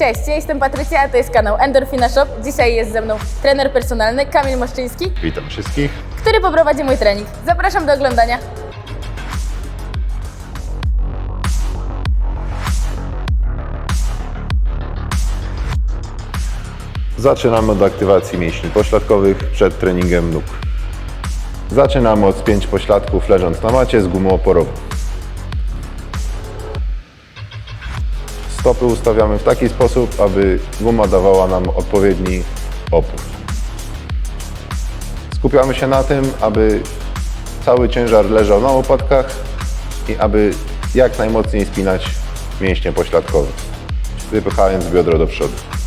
Cześć, ja jestem Patrycja, a to jest kanał Endorfina Shop. Dzisiaj jest ze mną trener personalny Kamil Moszczyński, Witam wszystkich. który poprowadzi mój trening. Zapraszam do oglądania. Zaczynamy od aktywacji mięśni pośladkowych przed treningiem nóg. Zaczynamy od spięć pośladków leżąc na macie z gumą oporową. Stopy ustawiamy w taki sposób, aby guma dawała nam odpowiedni opór. Skupiamy się na tym, aby cały ciężar leżał na łopatkach i aby jak najmocniej spinać mięśnie pośladkowe, wypychając biodro do przodu.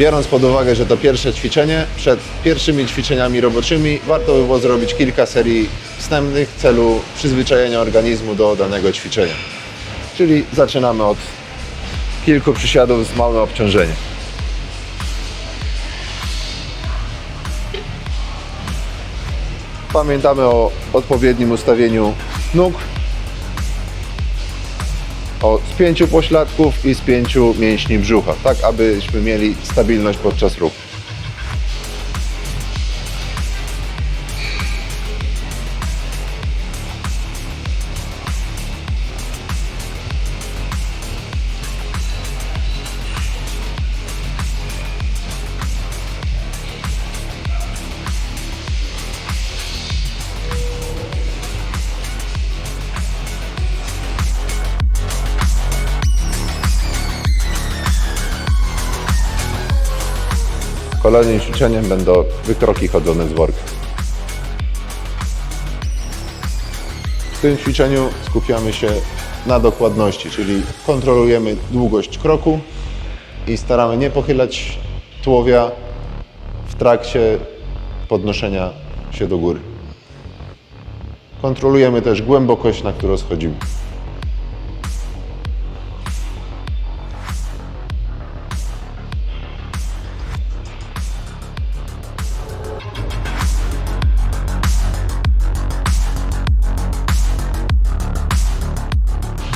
Biorąc pod uwagę, że to pierwsze ćwiczenie, przed pierwszymi ćwiczeniami roboczymi warto by było zrobić kilka serii wstępnych w celu przyzwyczajenia organizmu do danego ćwiczenia. Czyli zaczynamy od kilku przysiadów z małym obciążeniem. Pamiętamy o odpowiednim ustawieniu nóg, o spięciu pośladków i spięciu mięśni brzucha, tak abyśmy mieli stabilność podczas ruchu. Kolejnym ćwiczeniem będą wykroki chodzone z worka. W tym ćwiczeniu skupiamy się na dokładności, czyli kontrolujemy długość kroku i staramy nie pochylać tułowia w trakcie podnoszenia się do góry. Kontrolujemy też głębokość, na którą schodzimy.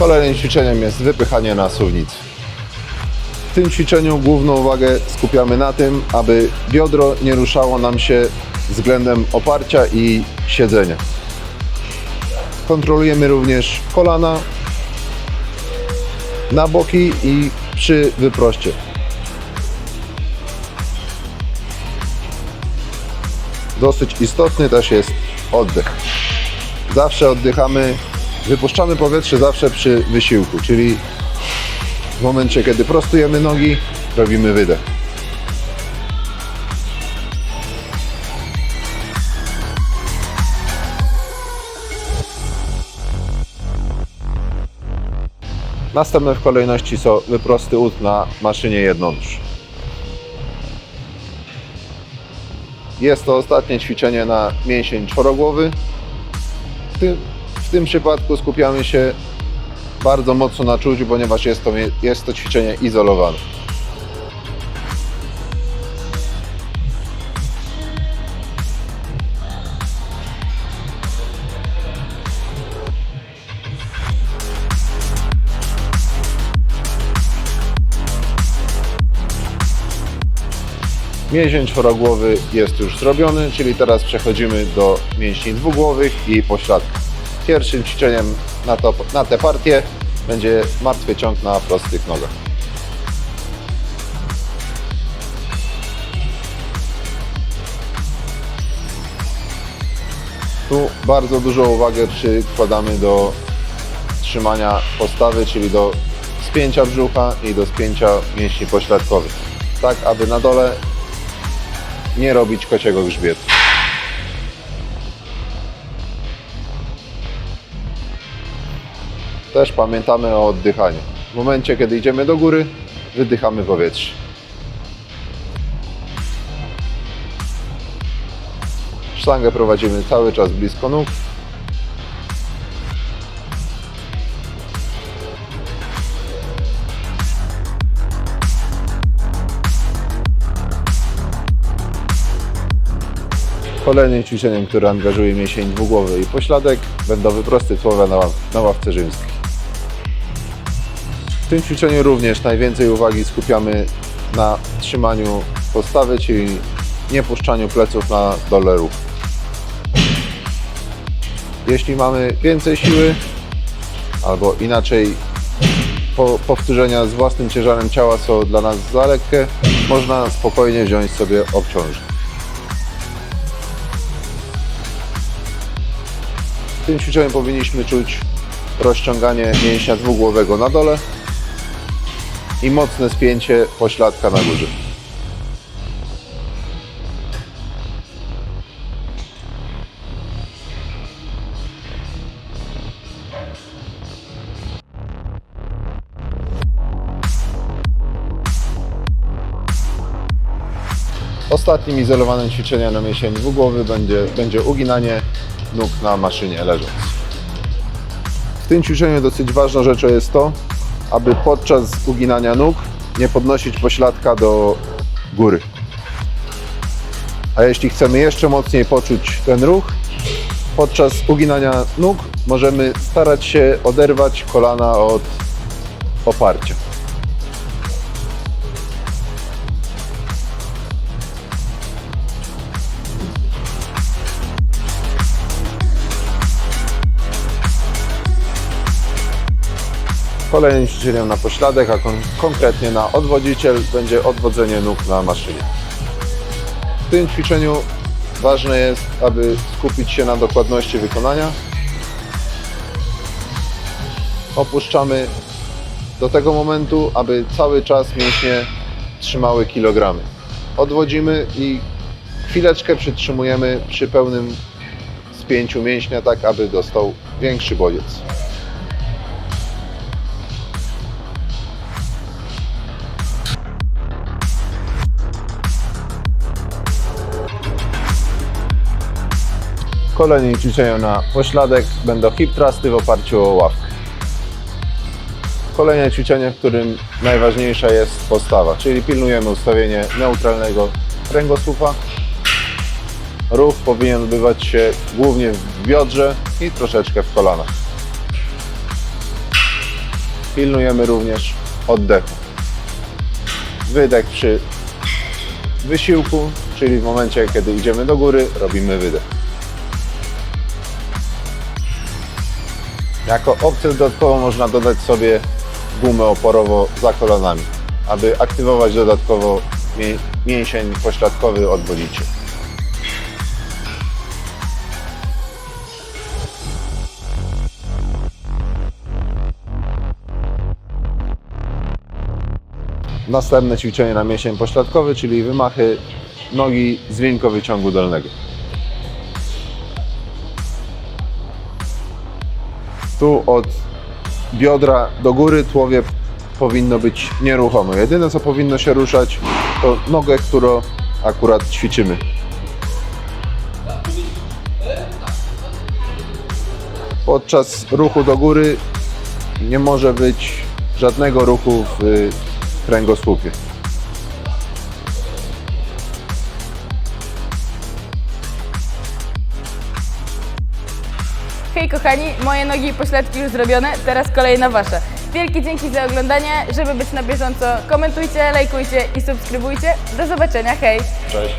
Kolejnym ćwiczeniem jest wypychanie na suwnicy. W tym ćwiczeniu główną uwagę skupiamy na tym, aby biodro nie ruszało nam się względem oparcia i siedzenia. Kontrolujemy również kolana na boki i przy wyproście. Dosyć istotny też jest oddech. Zawsze oddychamy Wypuszczamy powietrze zawsze przy wysiłku, czyli w momencie, kiedy prostujemy nogi, robimy wydech. Następne w kolejności są wyprosty ud na maszynie jednonóż. Jest to ostatnie ćwiczenie na mięsień czworogłowy. W tym, tym przypadku skupiamy się bardzo mocno na czuciu, ponieważ jest to, jest to ćwiczenie izolowane. Mięsień czworogłowy jest już zrobiony, czyli teraz przechodzimy do mięśni dwugłowych i pośladków. Pierwszym ćwiczeniem na, to, na tę partię będzie martwy ciąg na prostych nogach. Tu bardzo dużą uwagę przykładamy do trzymania postawy, czyli do spięcia brzucha i do spięcia mięśni pośladkowych. Tak, aby na dole nie robić kociego grzbietu. Też pamiętamy o oddychaniu. W momencie, kiedy idziemy do góry, wydychamy powietrze. Sztangę prowadzimy cały czas blisko nóg. Kolejnym ćwiczeniem, które angażuje mięsień dwugłowy i pośladek, będą wyprosty słowa na, ławce rzymskiej. W tym ćwiczeniu również najwięcej uwagi skupiamy na trzymaniu postawy, czyli nie puszczaniu pleców na dole ruchu. Jeśli mamy więcej siły, albo inaczej po, powtórzenia z własnym ciężarem ciała są dla nas za lekkie, można spokojnie wziąć sobie obciążnik. W tym ćwiczeniu powinniśmy czuć rozciąganie mięśnia dwugłowego na dole i mocne spięcie pośladka na górze. Ostatnim izolowanym ćwiczeniem na mięsień dwugłowy będzie, będzie uginanie nóg na maszynie leżąc. W tym ćwiczeniu dosyć ważną rzeczą jest to, aby podczas uginania nóg nie podnosić pośladka do góry. A jeśli chcemy jeszcze mocniej poczuć ten ruch, podczas uginania nóg możemy starać się oderwać kolana od oparcia. Kolejnym ćwiczeniem na pośladek, a kon- konkretnie na odwodziciel, będzie odwodzenie nóg na maszynie. W tym ćwiczeniu ważne jest, aby skupić się na dokładności wykonania. Opuszczamy do tego momentu, aby cały czas mięśnie trzymały kilogramy. Odwodzimy i chwileczkę przytrzymujemy przy pełnym spięciu mięśnia, tak aby dostał większy bodziec. Kolejnym ćwiczeniem na pośladek będą hip thrusty w oparciu o ławkę. Kolejne ćwiczenie, w którym najważniejsza jest postawa, czyli pilnujemy ustawienie neutralnego kręgosłupa. Ruch powinien odbywać się głównie w biodrze i troszeczkę w kolanach. Pilnujemy również oddechu. Wydech przy wysiłku, czyli w momencie, kiedy idziemy do góry, robimy wydech. Jako opcję dodatkową można dodać sobie gumę oporową za kolanami, aby aktywować dodatkowo mię- mięsień pośladkowy odwodziciel. Następne ćwiczenie na mięsień pośladkowy, czyli wymachy nogi z wyciągu dolnego. Tu od biodra do góry tułowie powinno być nieruchome. Jedyne co powinno się ruszać to nogę, którą akurat ćwiczymy. Podczas ruchu do góry nie może być żadnego ruchu w y, kręgosłupie. Hej kochani, moje nogi i pośladki już zrobione, teraz kolej na wasze. Wielkie dzięki za oglądanie, żeby być na bieżąco komentujcie, lajkujcie i subskrybujcie. Do zobaczenia, hej! Cześć.